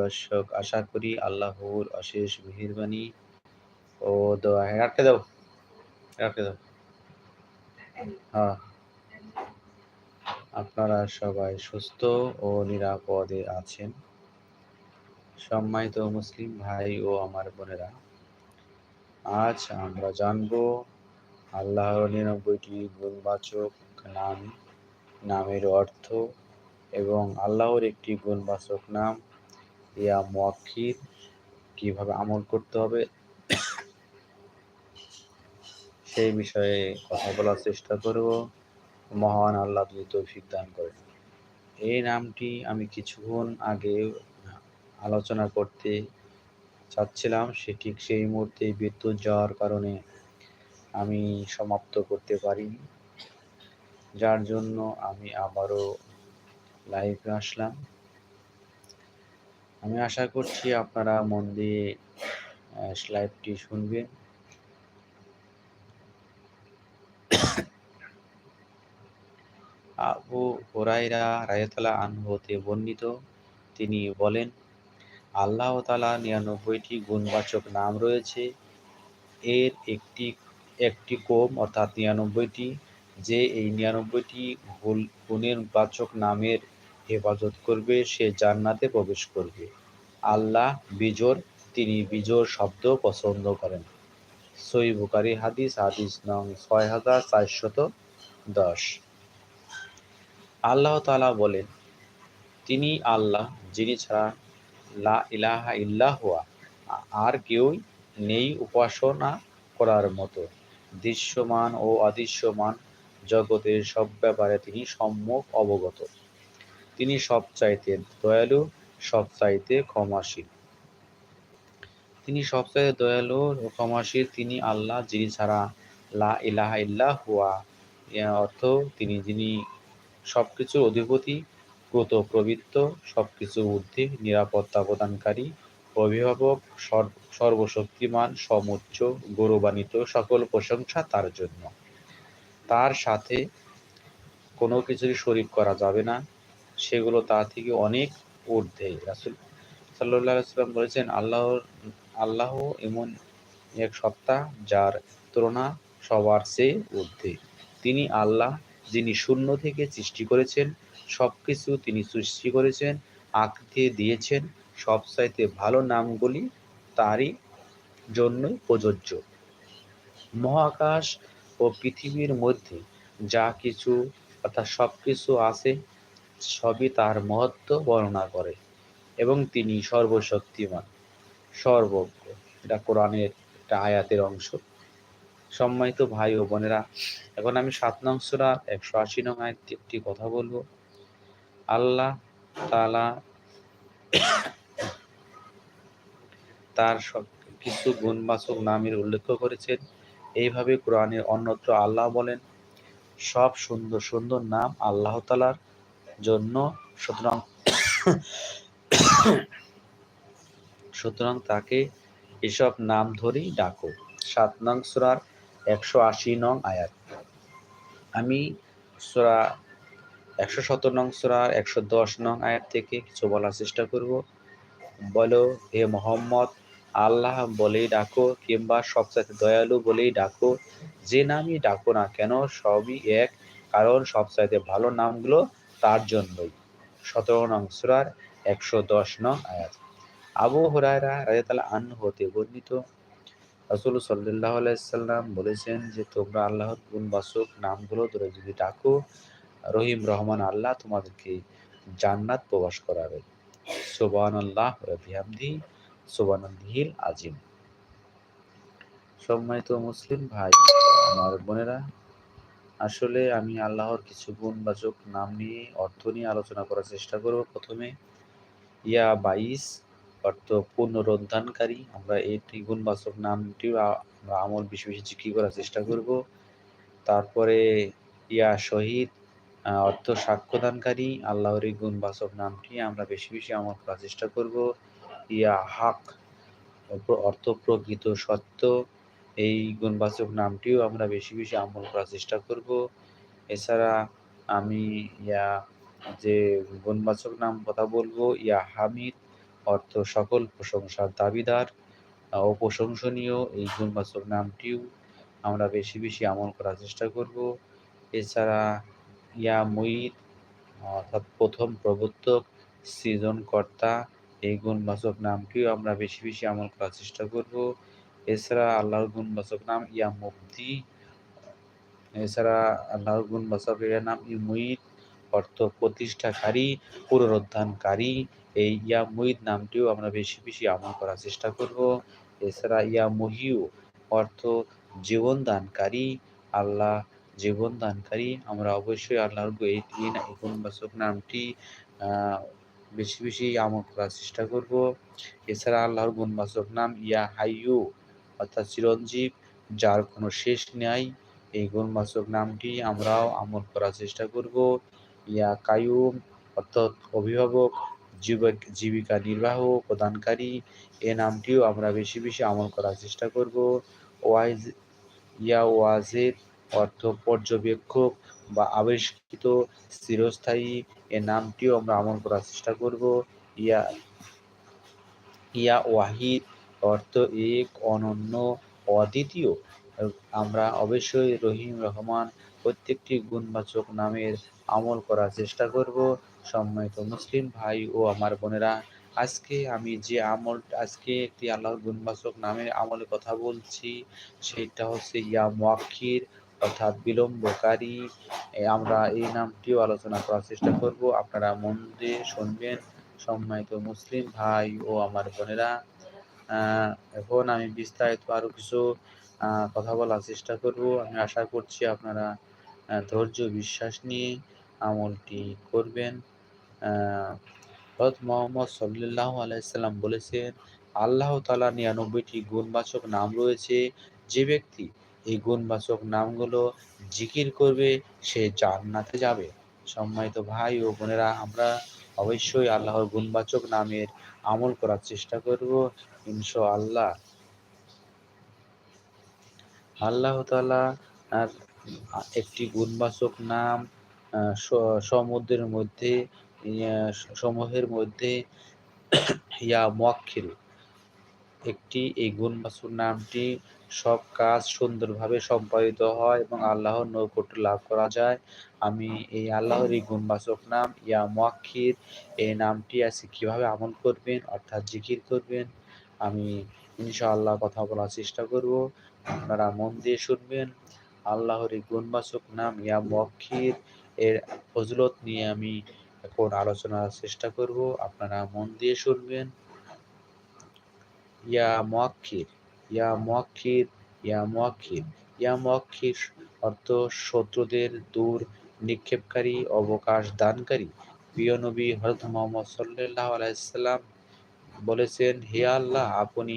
দর্শক, আশা করি আল্লাহর অশেষ মেহেরবানি ও দোয়া রাখতে দাও। রাখতে দাও। হ্যাঁ। আপনারা সবাই সুস্থ ও নিরাপদে আছেন। সম্মানিত মুসলিম ভাই ও আমার বোনেরা, আজ আমরা জানব আল্লাহর নিরানব্বইটি গুণবাচক নাম, নামের অর্থ এবং আল্লাহর একটি গুণবাচক নাম ইয়া মোয়াক্ষির কীভাবে আমল করতে হবে? সেই বিষয়ে কথা বলার চেষ্টা করব। মহান আল্লাহ যদি তৌফিক দান করেন। এই নামটি আমি কিছুক্ষণ আগে আলোচনা করতে চাচ্ছিলাম, সে ঠিক সেই মুহূর্তে বিদ্যুৎ যাওয়ার কারণে আমি সমাপ্ত করতে পারিনি। যার জন্য আমি আবারও লাইভে আসলাম। আমি আশা করছি আপনারা মন দিয়ে লাইভটি শুনবেন। আবু হুরাইরা রায়তলা আনহতে বর্ণিত, তিনি বলেন, আল্লাহ তালা নিরানব্বইটি গুণবাচক নাম রয়েছে। এর একটি একটি কোম অর্থাৎ নিরানব্বইটি। যে এই নিরানব্বইটি গুণের বাচক নামের হেফাজত করবে, সে জান্নাতে প্রবেশ করবে। আল্লাহ বিজোর, তিনি বিজোর শব্দ পছন্দ করেন। সই বুকারি হাদিস হাদিস নং ছয় হাজার চারশত দশ। আল্লাহ তালা বলেন, তিনি আল্লাহ, যিনি ছাড়া লা ইলাহা ইল্লাহুয়া আর কেউই নেই উপাসনা করার মতো। দৃশ্যমান ও অদৃশ্যমান জগতের সব ব্যাপারে তিনি সম্যক অবগত। তিনি সবচাইতে দয়ালু সবচাইতে ক্ষমাশীল। তিনি সবচাইতে দয়ালু ও ক্ষমাশীল, তিনি আল্লাহ, যিনি ছাড়া লা ইলাহা ইল্লাহ হুয়া। অর্থ তিনি, যিনি সবকিছুর অধিপতি ক্রত প্রবৃত্ত ঊর্ধ্বে নিরাপত্তা প্রদানকারী, অভিভাবক সর্বশক্তিমান, সমুচ্চ, গৌরবান্বিত সকল প্রশংসা তার জন্য। তার সাথে কোনো কিছুরই শরিক করা যাবে না। সেগুলো তা থেকে অনেক ঊর্ধ্বে। রাসুল সাল্লাহ সাল্লাম বলেছেন, আল্লাহর, আল্লাহ এমন এক সত্তা যার তুলনা সবার চেয়ে ঊর্ধ্বে। তিনি আল্লাহ যিনি শূন্য থেকে সৃষ্টি করেছেন সব কিছু তিনি সৃষ্টি করেছেন, আঁকতে দিয়েছেন, সবচাইতে ভালো নামগুলি তারই জন্যই প্রযোজ্য। মহাকাশ ও পৃথিবীর মধ্যে যা কিছু অর্থাৎ সব কিছু আছে সবই তার মহত্ব বর্ণনা করে এবং তিনি সর্বশক্তিমান, সর্বজ্ঞ। এটা কোরআনের একটা আয়াতের অংশ। সম্মানিত ভাই ও বোনেরা, এখন আমি সাত নং সুরা, একশো আশি নং আয়াত একটি কথা বলব। আল্লাহ তালা তার সব কিছু গুণবাচক নামের উল্লেখ করেছেন। এইভাবে কোরআনের অন্যত্র আল্লাহ বলেন, সব সুন্দর সুন্দর নাম আল্লাহ তালার জন্য সুতরাং সুতরাং তাকে এসব নাম ধরেই ডাকো। সাত নং সুরার একশো আশি নং আয়াত। আমি সুরা একশো সত্তর নং সুরার একশো দশ নং আয়াত থেকে কিছু বলার চেষ্টা করব। বলো, হে মোহাম্মদ, আল্লাহ বলেই ডাকো কিংবা সবচাইতে দয়ালু বলেই ডাকো। যে নামই ডাকো না কেন, সবই এক। কারণ সবচাইতে ভালো নামগুলো তার জন্যই। সতেরো নং সুরার একশো দশ নং আয়াত। আবু হরায়রা রাজাতালা আন হতে বর্ণিত রাসুল সাল্লাহ আলাইসাল্লাম বলেছেন যে, তোমরা আল্লাহর গুণবাচক নামগুলো ধরে যদি ডাকো, রহিম রহমান আল্লাহ তোমাদেরকে জান্নাত প্রবাস করাবে। সোবান আল্লাহ রবিহামদি সোবানন্দিহিল আজিম সম্মানিত মুসলিম ভাই, আমার বোনেরা আসলে আমি আল্লাহর কিছু গুণবাচক নাম নিয়ে অর্থ নিয়ে আলোচনা করার চেষ্টা করব। প্রথমে ইয়া বাইশ, অর্থ পুনরুদ্ধানকারী। আমরা এই গুণবাচক নামটিও আমরা আমল বেশি বেশি জিক্রি করার চেষ্টা করব। তারপরে ইয়া শহীদ অর্থ সাক্ষ্যদানকারী। আল্লাহর এই গুণবাচক নামটি আমরা বেশি বেশি আমল করার চেষ্টা করব। ইয়া হাক, অর্থ প্রকৃত সত্য। এই গুণবাচক নামটিও আমরা বেশি বেশি আমল করার চেষ্টা করব। এছাড়া আমি ইয়া যে গুণবাচক নাম কথা বলব, ইয়া হামিদ, অর্থ সকল প্রশংসার দাবিদার। ও প্রশংসনীয় এই গুণবাচক নামটিও আমরা বেশি বেশি আমল করার চেষ্টা করব। এছাড়া ইয়া মুইদ অর্থাৎ প্রথম প্রবর্তক, সৃজনকর্তা, এই গুণবাচক নামটিও আমরা বেশি বেশি আমল করার চেষ্টা করব। এছাড়া আল্লাহর গুণবাচক নাম ইয়া মুক্তি এছাড়া আল্লাহর গুণবাচক এর নাম ইমুইদ, অর্থ প্রতিষ্ঠাকারী, পুনরুদ্ধানকারী। এই ইয়া মুইদ নামটিও আমরা বেশি বেশি আমল করার চেষ্টা করব। এছাড়া ইয়া মহিউ অর্থ জীবন দানকারী আল্লাহ জীবন দানকারী আমরা অবশ্যই আল্লাহর এই গুণবাচক নামটি বেশি বেশি আমল করার চেষ্টা করব। এছাড়া আল্লাহর গুণবাচক নাম ইয়া হাইয়ু অর্থাৎ চিরঞ্জীব, যার কোনো শেষ নেই। এই গুণবাচক নামটি আমরাও আমল করার চেষ্টা করব। ইয়া কায়ুম অর্থাৎ অভিভাবক জীবিকা নির্বাহ, প্রদানকারী, এ নামটিও আমরা বেশি বেশি আমল করার চেষ্টা করব। ওয়াইজ, ইয়া ওয়াজেদ, অর্থ পর্যবেক্ষক বা আবিষ্কৃত, চিরস্থায়ী, এ নামটিও আমরা আমল করার চেষ্টা করব। ইয়া ইয়া ওয়াহিদ অর্থ এক, অনন্য, অদ্বিতীয়। আমরা অবশ্যই রহিম রহমান প্রত্যেকটি গুণবাচক নামের আমল করার চেষ্টা করব। সম্মানিত মুসলিম ভাই ও আমার বোনেরা, আজকে আমি যে আমল, আজকে একটি আল্লাহর গুণবাচক নামের আমলের কথা বলছি, সেটা হচ্ছে ইয়া মোয়াক্ষির অর্থাৎ বিলম্বকারী। আমরা এই নামটিও আলোচনা করার চেষ্টা করব। আপনারা মন দিয়ে শুনবেন, সম্মানিত মুসলিম ভাই ও আমার বোনেরা। এখন আমি বিস্তারিত আরও কিছু কথা বলার চেষ্টা করব। আমি আশা করছি আপনারা ধৈর্য বিশ্বাস নিয়ে আমলটি করবেন। হজরত মোহাম্মদ সাল্লাহ আলাইসাল্লাম বলেছেন, আল্লাহ তালা নিরানব্বইটি গুণবাচক নাম রয়েছে। যে ব্যক্তি এই গুণবাচক নামগুলো জিকির করবে, সে জান্নাতে যাবে। সম্মানিত ভাই ও বোনেরা, আমরা অবশ্যই আল্লাহর গুণবাচক নামের আমল করার চেষ্টা করব। ইনশো আল্লাহ আল্লাহ তালা একটি গুণবাচক নাম সমুদ্রের মধ্যে সমূহের মধ্যে, ইয়া মক্ষিল একটি এই গুণবাচক নামটি সব কাজ সুন্দরভাবে সম্পাদিত হয় এবং আল্লাহর নৈকট্য লাভ করা যায়। আমি এই আল্লাহর এই গুণবাচক নাম, ইয়া মোয়াক্ষির এই নামটি আছে কীভাবে আমল করবেন, অর্থাৎ জিকির করবেন আমি ইনশাআল্লাহ কথা বলার চেষ্টা করব। আপনারা মন দিয়ে শুনবেন। আল্লাহর এই গুণবাচক নাম ইয়া মক্ষির এর ফজলত নিয়ে আমি এখন আলোচনার চেষ্টা করব। আপনারা মন দিয়ে শুনবেন। ইয়া মোয়াক্ষির ইয়া মোয়াক্ষির ইয়া মোয়াক্ষির ইয়া মোয়াক্ষির অর্থ শত্রুদের দূর, নিক্ষেপকারী, অবকাশ দানকারী। প্রিয় নবী হরত মোহাম্মদ সাল্লাহ আলাইসাল্লাম বলেছেন, হে আল্লাহ, আপনি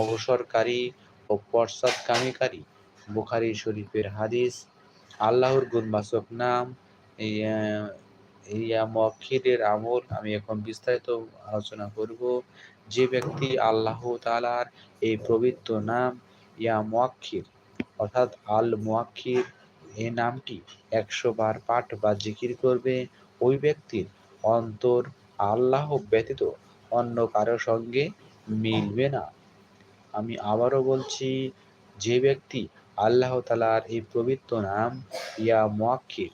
অবসরকারী ও পশ্চাৎকামীকারী। বুখারি শরীফের হাদিস, আল্লাহর গুণবাচক নাম ইয়া আমল। আমি এখন বিস্তারিত আলোচনা করব। যে ব্যক্তি আল্লাহ তালার এই পবিত্র নাম, ইয়া মোয়াক্ষির অর্থাৎ আল মোয়াক্ষির এই নামটি একশো বার পাঠ বা জিকির করবে, ওই ব্যক্তির অন্তর আল্লাহ ব্যতীত অন্য কারও সঙ্গে মিলবে না। আমি আবারও বলছি, যে ব্যক্তি আল্লাহ তালার এই পবিত্র নাম ইয়া মোয়াক্ষির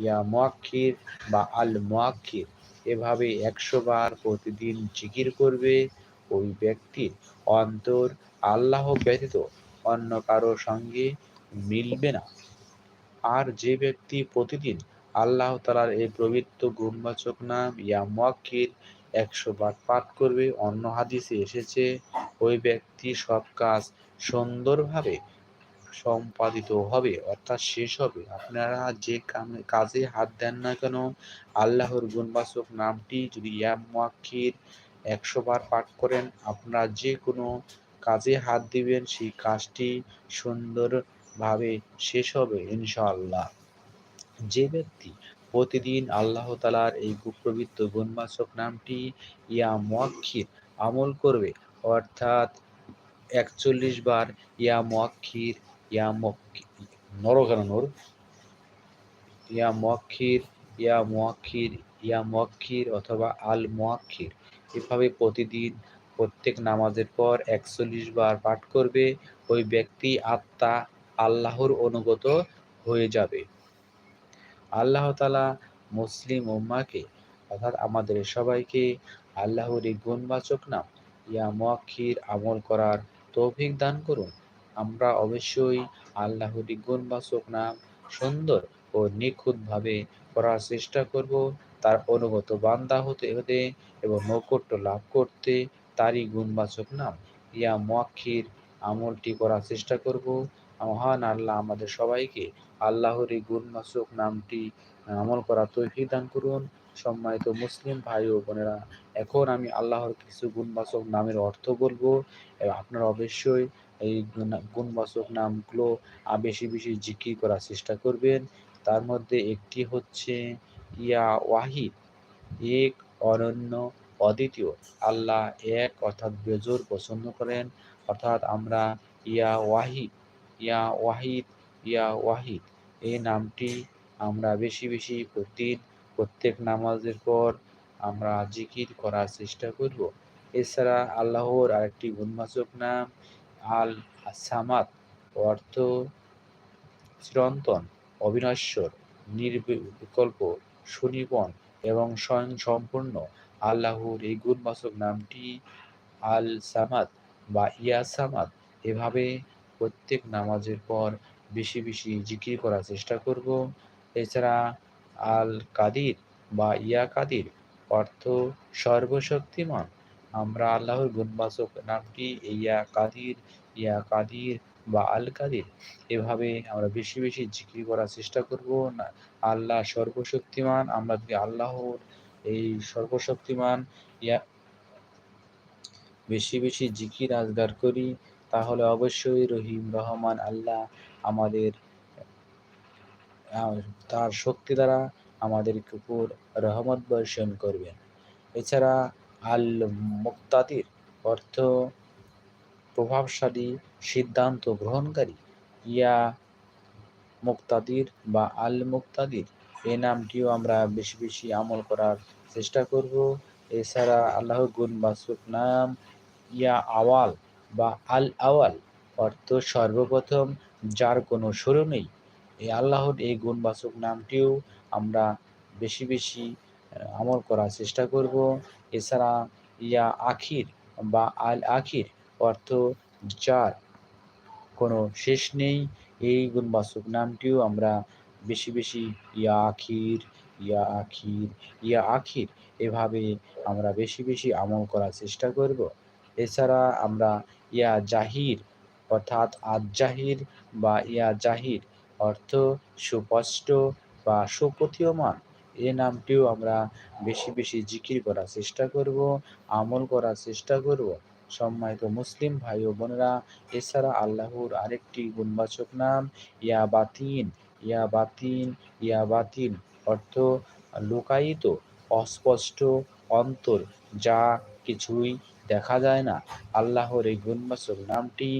ইয়া মোয়াক্ষির বা আল মোয়াক্ষির এভাবে একশো বার প্রতিদিন জিকির করবে, ওই ব্যক্তির অন্তর আল্লাহ ব্যতীত অন্য কারও সঙ্গে মিলবে না। আর যে ব্যক্তি প্রতিদিন আল্লাহ তালার এই পবিত্র গুণবাচক নাম ইয়া মোয়াক্কির একশো বার পাঠ করবে। অন্য হাদিসে এসেছে, ওই ব্যক্তি সব কাজ সুন্দরভাবে সম্পাদিত হবে, অর্থাৎ শেষ হবে। আপনারা যে কাজে হাত দেন না কেন, আল্লাহর গুণবাচক নামটি যদি ইয়া মোয়াক্কির একশো বার পাঠ করেন, আপনারা যে কোনো কাজে হাত দিবেন, সেই কাজটি সুন্দরভাবে শেষ হবে ইনশাআল্লাহ। যে ব্যক্তি প্রতিদিন আল্লাহ তালার এই গুপ্রবৃত্ত গুণবাচক নামটি ইয়া আমল করবে। অর্থাৎ একচল্লিশ বার ইয়া মোয়াক্ষির ইয়া ইয়া মোয়াক্ষির ইয়া ইয়া মোয়াক্ষির অথবা আল মোয়াক্ষির এভাবে প্রতিদিন প্রত্যেক নামাজের পর একচল্লিশ বার পাঠ করবে। ওই ব্যক্তি আত্মা আল্লাহর অনুগত হয়ে যাবে। আল্লাহ তালা মুসলিম উম্মাকে, অর্থাৎ আমাদের সবাইকে আল্লাহর এই গুণবাচক নাম ইয়া মোয়াক্ষির আমল করার তৌফিক দান করুন। আমরা অবশ্যই আল্লাহর এই গুণবাচক নাম সুন্দর ও নিখুঁতভাবে করার চেষ্টা করব। তার অনুগত বান্দা হতে হতে এবং নৈকট্য লাভ করতে তারই গুণবাচক নাম ইয়া মোয়াক্ষির আমলটি করার চেষ্টা করব। মহান আল্লাহ আমাদের সবাইকে আল্লাহর এই গুণবাচক নামটি আমল করা তৈফিক দান করুন। সম্মানিত মুসলিম ভাই ও বোনেরা, এখন আমি আল্লাহর কিছু গুণবাচক নামের অর্থ বলব। আপনারা অবশ্যই এই গুণবাচক নামগুলো বেশি বেশি জিকির করার চেষ্টা করবেন। তার মধ্যে একটি হচ্ছে, ইয়া ওয়াহিদ, এক অনন্য, অদ্বিতীয়, আল্লাহ এক অর্থাৎ বেজোর পছন্দ করেন। অর্থাৎ আমরা ইয়া ওয়াহিদ ইয়া ওয়াহিদ ইয়া ওয়াহিদ। এই নামটি আমরা বেশি বেশি প্রতিদিন প্রত্যেক নামাজের পর আমরা জিকির করার চেষ্টা করব। এছাড়া আল্লাহর আরেকটি গুণবাচক নাম আল সামাদ, অর্থ চিরন্তন, অবিনশ্বর, নির্বিকল্প সুনিপন এবং স্বয়ং সম্পূর্ণ আল্লাহর এই গুণবাচক নামটি আল সামাদ বা ইয়া সামাদ। এভাবে প্রত্যেক নামাজের পর বেশি বেশি জিকির করার চেষ্টা করব। এছাড়া আল কাদির বা ইয়া কাদির অর্থ সর্বশক্তিমান। আমরা আল্লাহর গুণবাচক নামটি ইয়া কাদির ইয়া কাদির বা আল কাদির এভাবে আমরা বেশি বেশি জিকির করার চেষ্টা করব। না, আল্লাহ সর্বশক্তিমান, আমরা যদি আল্লাহর এই সর্বশক্তিমান ইয়া বেশি বেশি জিকির আজগার করি তাহলে অবশ্যই রহিম, রহমান আল্লাহ আমাদের তার শক্তি দ্বারা আমাদের কুকুর রহমত বর্ষণ করবেন। এছাড়া আল মুক্তাদির অর্থ প্রভাবশালী সিদ্ধান্ত গ্রহণকারী। ইয়া মুক্তাদির বা আল মুক্তাদির এই নামটিও আমরা বেশি বেশি আমল করার চেষ্টা করব। এছাড়া আল্লাহ গুণ বাসুক নাম ইয়া আওয়াল। বা আল আওয়াল অর্থ সর্বপ্রথম, যার কোনো শুরু নেই। এই আল্লাহর এই গুণবাচক নামটিও আমরা বেশি বেশি আমল করার চেষ্টা করব। এছাড়া ইয়া আখির বা আল আখির অর্থ যার কোনো শেষ নেই, এই গুণবাচক নামটিও আমরা বেশি বেশি ইয়া আখির ইয়া আখির ইয়া আখির এভাবে আমরা বেশি বেশি আমল করার চেষ্টা করব। এছাড়া আমরা ইয়া জাহির, অর্থাৎ আজ জাহির বা ইয়া জাহির, অর্থ সুস্পষ্ট বা সুপ্রতীয়মান। এ নামটিও আমরা বেশি বেশি জিকির করার চেষ্টা করব, আমল করার চেষ্টা করব। সম্মানিত মুসলিম ভাই ও বোনেরা, এছাড়া আল্লাহর আরেকটি গুণবাচক নাম, ইয়া বাতিন ইয়া বাতিন ইয়া বাতিন, অর্থ লুকায়িত, অস্পষ্ট, অন্তর, যা কিছুই দেখা যায় না। আল্লাহর এই গুণবাচক নামটি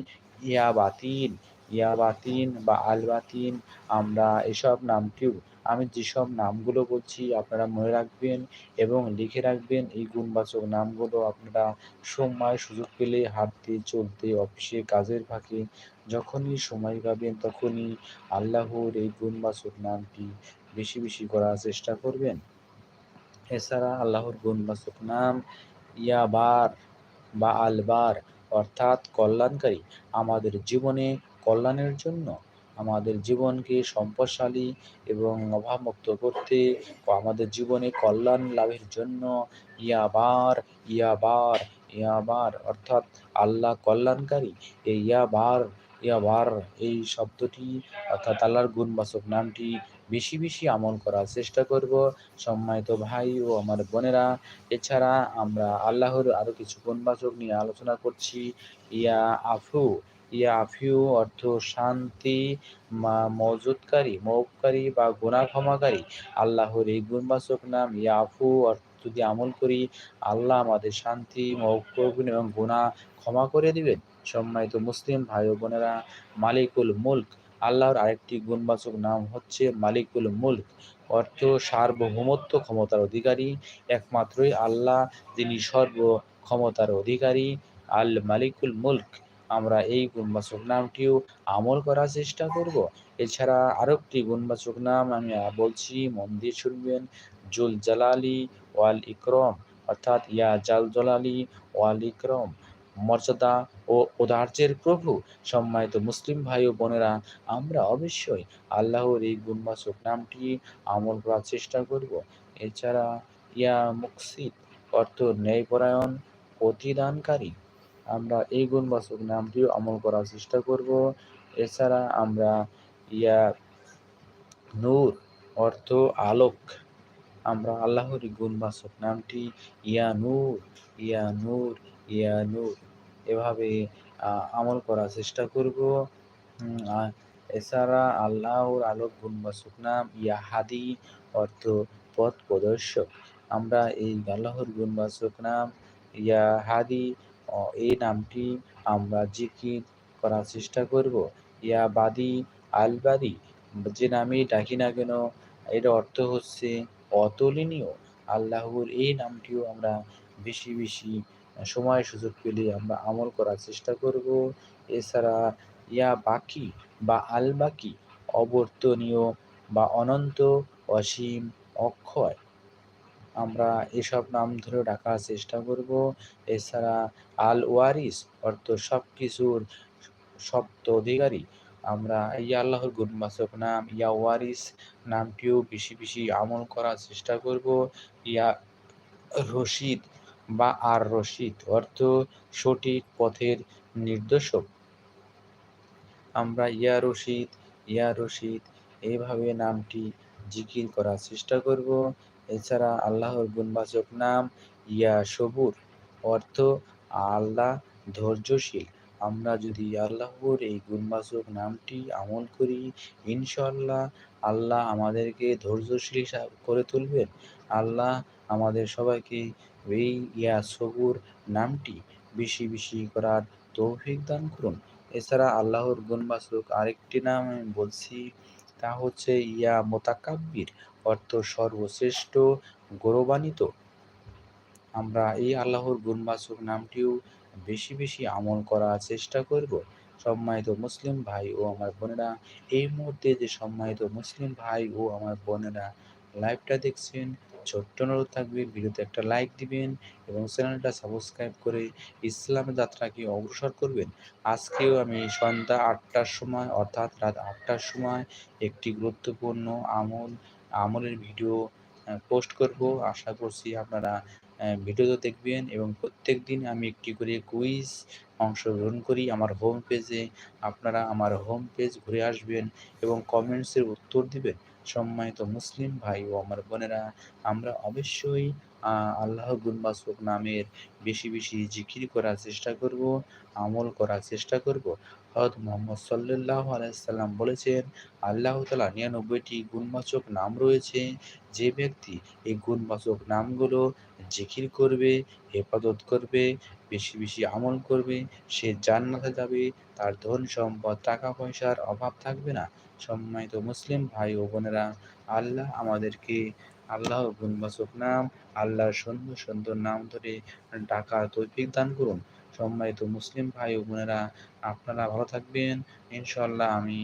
ইয়া বাতিন ইয়া বাতিন বা আল বাতিন আমরা এসব নামটিও, আমি যেসব নামগুলো বলছি আপনারা মনে রাখবেন এবং লিখে রাখবেন। এই গুণবাচক নামগুলো আপনারা সময় সুযোগ পেলে হাঁটতে চলতে অফিসে কাজের ফাঁকে যখনই সময় পাবেন তখনই আল্লাহর এই গুণবাচক নামটি বেশি বেশি করার চেষ্টা করবেন। এছাড়া আল্লাহর গুণবাচক নাম ইয়াবার। বা আলবার অর্থাৎ কল্যাণকারী আমাদের জীবনে কল্যাণের জন্য, আমাদের জীবনকে সম্পদশালী এবং অভাবমুক্ত করতে আমাদের জীবনে কল্যাণ লাভের জন্য ইয়াবার ইয়াবার ইয়াবার অর্থাৎ আল্লাহ কল্যাণকারী। এই ইয়াবার ইয়াবার এই শব্দটি অর্থাৎ আল্লাহর গুণবাচক নামটি বেশি বেশি আমল করার চেষ্টা করব। সম্মানিত ভাই ও আমার বোনেরা, এছাড়া আমরা আল্লাহর আরও কিছু গুণবাচক নিয়ে আলোচনা করছি। ইয়া আফু, ইয়া আফিউ অর্থ শান্তি মজুদকারী মৌকারী বা গুণা ক্ষমাকারী আল্লাহর এই গুণবাচক নাম ইয়া আফু অর্থ যদি আমল করি, আল্লাহ আমাদের শান্তি মৌক করবেন এবং গুণা ক্ষমা করে দিবেন। সম্মানিত মুসলিম ভাই ও বোনেরা, মালিকুল মুল্ক আল্লাহর আরেকটি গুণবাচক নাম হচ্ছে মালিকুল মুল্ক, অর্থ সার্বভৌমত্ব ক্ষমতার অধিকারী, একমাত্রই আল্লাহ যিনি সর্ব ক্ষমতার অধিকারী, আল মালিকুল মুলক। আমরা এই গুণবাচক নামটিও আমল করার চেষ্টা করব। এছাড়া আরও একটি গুণবাচক নাম আমি বলছি মন দিয়ে শুনবেন জুল জালালি ওয়াল ইকরম, অর্থাৎ ইয়া জাল জলালি ওয়াল ইকরম। মর্যাদা ও উদার্যের প্রভু সম্মানিত মুসলিম ভাই ও বোনেরা, আমরা অবশ্যই আল্লাহর এই গুণবাচক নামটি আমল করার চেষ্টা করব। এছাড়া ইয়া মুকসিদ অর্থ ন্যায়পরায়ণ প্রতিদানকারী। আমরা এই গুণবাচক নামটিও আমল করার চেষ্টা করব। এছাড়া আমরা ইয়া নূর অর্থ আলোক। আমরা আল্লাহর গুণবাচক নামটি ইয়া নূর ইয়া নূর ইয়া নূর। এভাবে আমল করার চেষ্টা করব। এছাড়া আল্লাহর আলোক গুণবাচক ইয়া হাদি অর্থ পথ প্রদর্শক। আমরা এই আল্লাহর গুণবাচক ইয়া হাদি এই নামটি আমরা জিকির করার চেষ্টা করব। ইয়া বাদি আল বাদি, যে নামে ডাকি না কেন, এর অর্থ হচ্ছে অতুলনীয়। আল্লাহর এই নামটিও আমরা বেশি বেশি সময় সুযোগ পেলে আমরা আমল করার চেষ্টা করব। এছাড়া ইয়া বাকি বা আল বাকি অবর্তনীয় বা অনন্ত অসীম অক্ষয় আমরা এসব নাম ধরে ডাকার চেষ্টা করব। এছাড়া আল ওয়ারিস অর্থ সব কিছুর সপ্ত অধিকারী। আমরা ইয়া আল্লাহর গুণবাচক নাম, ইয়া ওয়ারিস নামটিও বেশি বেশি আমল করার চেষ্টা করব। ইয়া রশিদ বা আর রশিদ, অর্থ সঠিক পথের নির্দেশক। আমরা ইয়া রশিদ ইয়া রশিদ এইভাবে নামটি জিকির করার চেষ্টা করব। এছাড়া আল্লাহর গুণবাচক নাম ইয়া সবুর, অর্থ আল্লাহ ধৈর্যশীল। আমরা যদি আল্লাহর এই গুণবাচক নামটি আমল করি ইনশাল্লাহ আল্লাহ আমাদেরকে ধৈর্যশীল করে তুলবেন। আল্লাহ আমাদের সবাইকে এই ইয়া সবুর নামটি বেশি বেশি করার তৌফিক দান করুন। এছাড়া আল্লাহর গুণবাচক আরেকটি নাম আমি বলছি, তা হচ্ছে ইয়া মোতাকাব্বির, অর্থ সর্বশ্রেষ্ঠ গৌরবান্বিত। আমরা এই আল্লাহর গুণবাচক নামটিও বেশি বেশি আমল করার চেষ্টা করব। সম্মানিত মুসলিম ভাই ও আমার বোনেরা, এই মুহূর্তে যে সম্মানিত মুসলিম ভাই ও আমার বোনেরা লাইভটা দেখছেন ছোট্ট অনুরোধ থাকবে, ভিডিওতে একটা লাইক দিবেন এবং চ্যানেলটা সাবস্ক্রাইব করে ইসলামের যাত্রাকে অগ্রসর করবেন। আজকেও আমি সন্ধ্যা আটটার সময় অর্থাৎ রাত আটটার সময় একটি গুরুত্বপূর্ণ আমল, আমলের ভিডিও পোস্ট করব। আশা করছি আপনারা ভিডিও দেখবেন এবং প্রত্যেক দিন আমি একটি করে কুইজ অংশগ্রহণ করি আমার হোম পেজে আপনারা আমার হোম পেজ ঘুরে আসবেন এবং কমেন্টসের উত্তর দিবেন। সম্মানিত মুসলিম ভাই ও আমার বোনেরা, আমরা অবশ্যই আল্লাহ গুনবাসক নামের বেশি বেশি জিকির করার চেষ্টা করব, আমল করার চেষ্টা করব। হজরত মোহাম্মদ সাল্লাহ আলাইসাল্লাম বলেছেন, আল্লাহ তালা নিরানব্বইটি গুণবাচক নাম রয়েছে। যে ব্যক্তি এই গুণবাচক নামগুলো জিকির করবে, হেফাজত করবে, বেশি বেশি আমল করবে, সে জান্নাতে যাবে, তার ধন সম্পদ, টাকা পয়সার অভাব থাকবে না। সম্মানিত মুসলিম ভাই ও বোনেরা, আল্লাহ আমাদেরকে আল্লাহ গুণবাচক নাম, আল্লাহর সুন্দর সুন্দর নাম ধরে ডাকার তৌফিক দান করুন। সম্মানিত মুসলিম ভাই ও বোনেরা, আপনারা ভালো থাকবেন। ইনশাল্লাহ আমি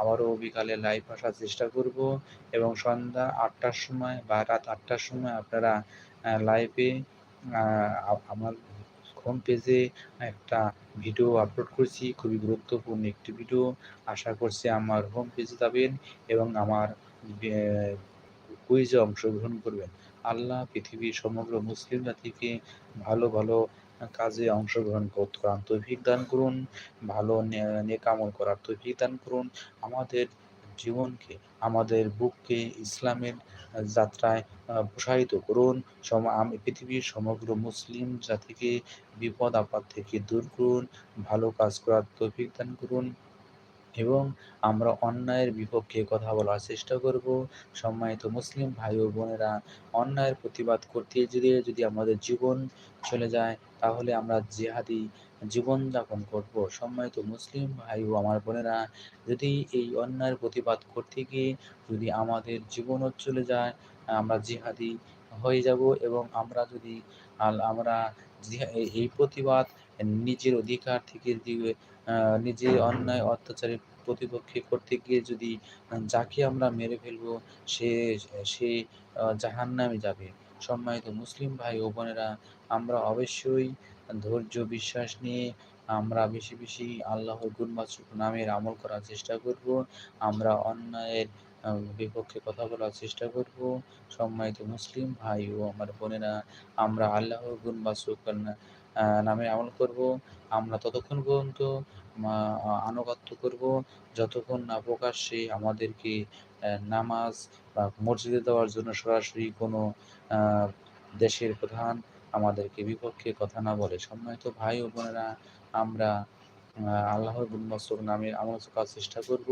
আবারও বিকালে লাইভ আসার চেষ্টা করব এবং সন্ধ্যা আটটার সময় বা রাত আটটার সময় আপনারা লাইভে আমার হোম পেজে একটা ভিডিও আপলোড করছি। খুবই গুরুত্বপূর্ণ একটি ভিডিও আশা করছি আমার হোম পেজে যাবেন এবং আমার কুইজে অংশগ্রহণ করবেন। আল্লাহ পৃথিবীর সমগ্র মুসলিম জাতিকে ভালো ভালো কাজে অংশগ্রহণ করার তৌফিক দান করুন। ভালো নেকামল করার তৌফিক দান করুন। আমাদের জীবনকে, আমাদের বুককে ইসলামের যাত্রায় প্রসারিত করুন। সম পৃথিবীর সমগ্র মুসলিম জাতিকে বিপদ আপদ থেকে দূর করুন। ভালো কাজ করার তৌফিক দান করুন। এবং আমরা অন্যায়ের বিপক্ষে কথা বলার চেষ্টা করব। সম্মানিত মুসলিম ভাই ও বোনেরা, অন্যায়ের প্রতিবাদ করতে যদি যদি আমাদের জীবন চলে যায়, তাহলে আমরা জিহাদি জীবনযাপন করব। সম্মানিত মুসলিম ভাই ও আমার বোনেরা, যদি এই অন্যায়ের প্রতিবাদ করতে গিয়ে যদি আমাদের জীবনও চলে যায়, আমরা জিহাদি হয়ে যাব এবং আমরা যদি আমরা এই প্রতিবাদ নিজের অধিকার থেকে দিয়ে নিজে অন্যায়, অত্যাচারের প্রতিপক্ষে করতে গিয়ে যদি যাকে আমরা মেরে ফেলব, সে সে জাহান নামে যাবে। সম্মানিত মুসলিম ভাই ও বোনেরা, আমরা অবশ্যই ধৈর্য, বিশ্বাস নিয়ে আমরা বেশি বেশি আল্লাহর গুণবাচক নামের আমল করার চেষ্টা করব। আমরা অন্যায়ের বিপক্ষে কথা বলার চেষ্টা করব। সম্মানিত মুসলিম ভাই ও আমার বোনেরা, আমরা আল্লাহর গুণবাচক নামে আমল করব, আমরা ততক্ষণ পর্যন্ত আনুগত্য করব। যতক্ষণ না প্রকাশ্যে আমাদেরকে নামাজ বা মসজিদে দেওয়ার জন্য সরাসরি কোনো দেশের প্রধান আমাদেরকে বিপক্ষে কথা না বলে। সম্মানিত ভাই ও বোনেরা, আমরা আল্লাহর গুণবাচক নামে আমল করার চেষ্টা করব,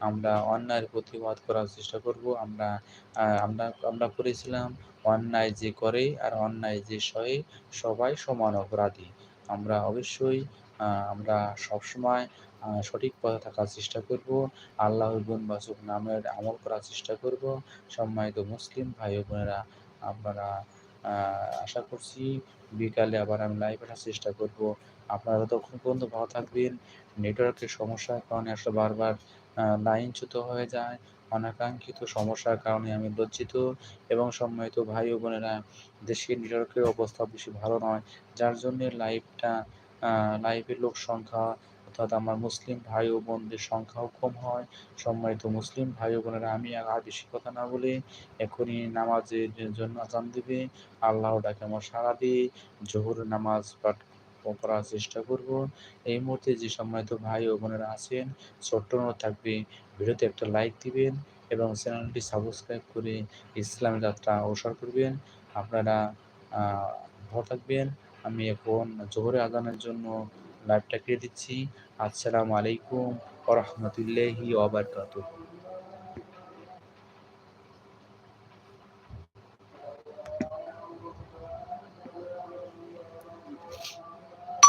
আমরা অন্যায়ের প্রতিবাদ করার চেষ্টা করব, আমরা আমরা আমরা করেছিলাম, অন্যায় যে করে আর অন্যায় যে সহে সবাই সমান অপরাধী। আমরা অবশ্যই আমরা সবসময় সঠিক পথে থাকার চেষ্টা করব, আল্লাহর গুণবাচক নামের আমল করার চেষ্টা করব। সম্মানিত মুসলিম ভাই বোনেরা, আপনারা আশা করছি বিকালে আবার আমি লাইভ আসার চেষ্টা করব। আপনারা ততক্ষণ পর্যন্ত ভালো থাকবেন। নেটওয়ার্কের সমস্যার কারণে আসলে বারবার লাইনচ্যুত হয়ে যায়। অনাকাঙ্ক্ষিত সমস্যার কারণে আমি লজ্জিত এবং সম্মানিত ভাই ও বোনেরা, দেশের নেটওয়ার্কের অবস্থা বেশি ভালো নয়। যার জন্যে লাইভটা লাইভের লোক সংখ্যা, অর্থাৎ আমার মুসলিম ভাই ও বোনদের সংখ্যাও কম হয়। সম্মানিত মুসলিম ভাই ও বোনেরা, আমি আর বেশি কথা না বলে এখনই নামাজের জন্য আজান দিবে। আল্লাহ ডাকে আমার সারা দিয়ে জোহর নামাজ পাঠ করার চেষ্টা করব। এই মুহূর্তে যে সম্মানিত ভাই ও বোনেরা আছেন, ছোট্ট নোট থাকবে, ভিডিওতে একটা লাইক দিবেন এবং চ্যানেলটি সাবস্ক্রাইব করে ইসলাম যাত্রা অনুসরণ করবেন। আপনারা ভালো থাকবেন। আমি এখন জোহরে আজানের জন্য লাইভটা কেটে দিচ্ছি। আসসালামু আলাইকুম ওরহমতুল্লাহি ওবারকাতুহ